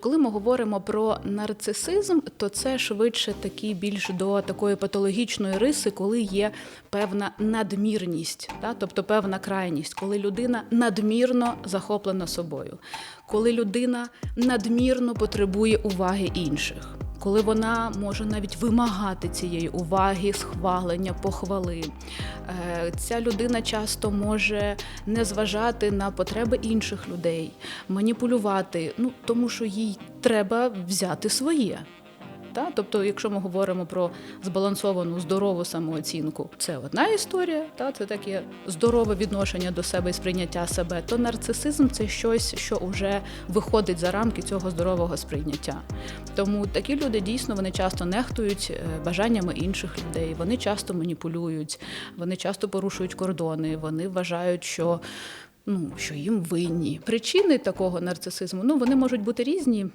Коли ми говоримо про нарцисизм, то це швидше такі більш до такої патологічної риси, коли є певна надмірність, та? тобто певна крайність, коли людина надмірно захоплена собою, коли людина надмірно потребує уваги інших. Коли вона може навіть вимагати цієї уваги, схвалення, похвали, Е, ця людина часто може не зважати на потреби інших людей, маніпулювати, ну тому що їй треба взяти своє. Та? Тобто, якщо ми говоримо про збалансовану здорову самооцінку, це одна історія, та? це таке здорове відношення до себе і сприйняття себе, то нарцисизм це щось, що вже виходить за рамки цього здорового сприйняття. Тому такі люди дійсно вони часто нехтують е, бажаннями інших людей, вони часто маніпулюють, вони часто порушують кордони, вони вважають, що. Ну, що їм винні. Причини такого нарцисизму ну, вони можуть бути різні.